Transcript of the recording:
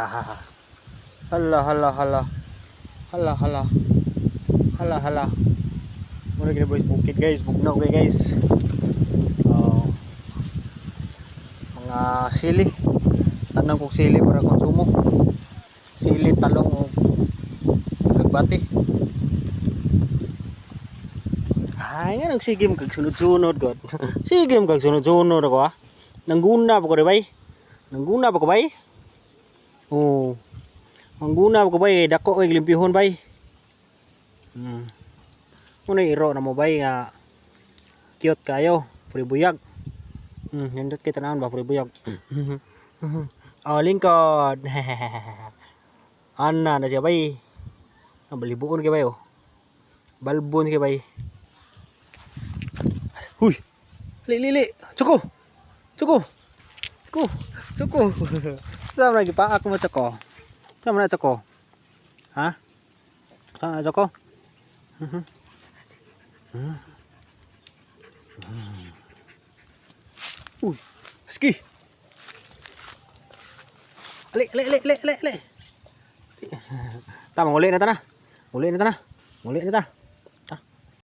Ah. Hala hala hala. Hala hala. Hala hala. Muna gina boys bukid guys, bugnaw kay guys. Mga sili. Tanang kong sili para konsumo. Sili, talong, o nagbati. Ay, nga nagsigim kag sunod-sunod god. Sigim kag sunod-sunod ako ah. Nangguna pa ko di bay. Nangguna pa ko bay. Oh. Mangguna pa ko bay, dako kay limpihon bay. Hmm. Muna iro na mo bay nga cute kayo, puri buyag. Hmm, nindot kay tanawon ba puri buyag. oh, lingkod. Ana na siya bay. Ang balibuon kay bay oh. Balbon kay bay. Huy. Li li li. Tsoko. Tsoko. Tsoko. Tsoko. Saan na gipaak mo tsoko? Saan na tsoko? Ha? Saan na tsoko? Mhm. Uy, ski. Ali, ali, ali, ali, ali, ali. Tama, uli na ta na. Uli na ta na. Uli na ta.